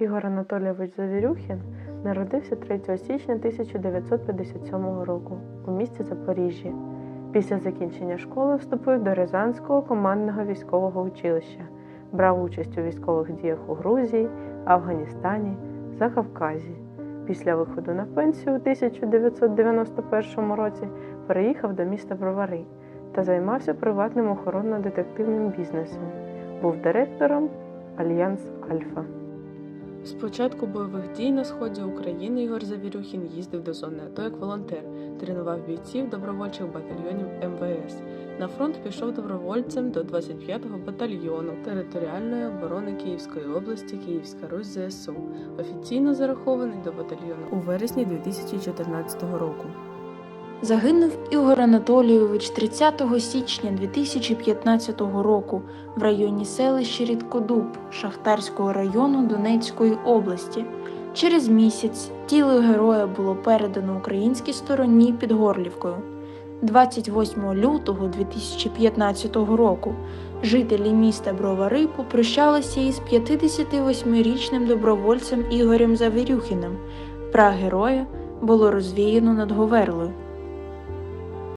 Ігор Анатолійович Завірюхін народився 3 січня 1957 року у місті Запоріжжя. Після закінчення школи вступив до Рязанського командного військового училища, брав участь у військових діях у Грузії, Афганістані, Закавказі. Після виходу на пенсію у 1991 році переїхав до міста Бровари та займався приватним охоронно-детективним бізнесом. Був директором Альянс Альфа. З початку бойових дій на сході України Ігор Завірюхін їздив до зони АТО як волонтер, тренував бійців добровольчих батальйонів МВС. На фронт пішов добровольцем до 25-го батальйону територіальної оборони Київської області Київська Русь ЗСУ. Офіційно зарахований до батальйону у вересні 2014 року. Загинув Ігор Анатолійович 30 січня 2015 року в районі селища Рідкодуб Шахтарського району Донецької області. Через місяць тіло героя було передано українській стороні під Горлівкою. 28 лютого 2015 року жителі міста Бровари попрощалися із 58-річним добровольцем Ігорем Завірюхіним. Прах героя було розвіяно над Говерлою.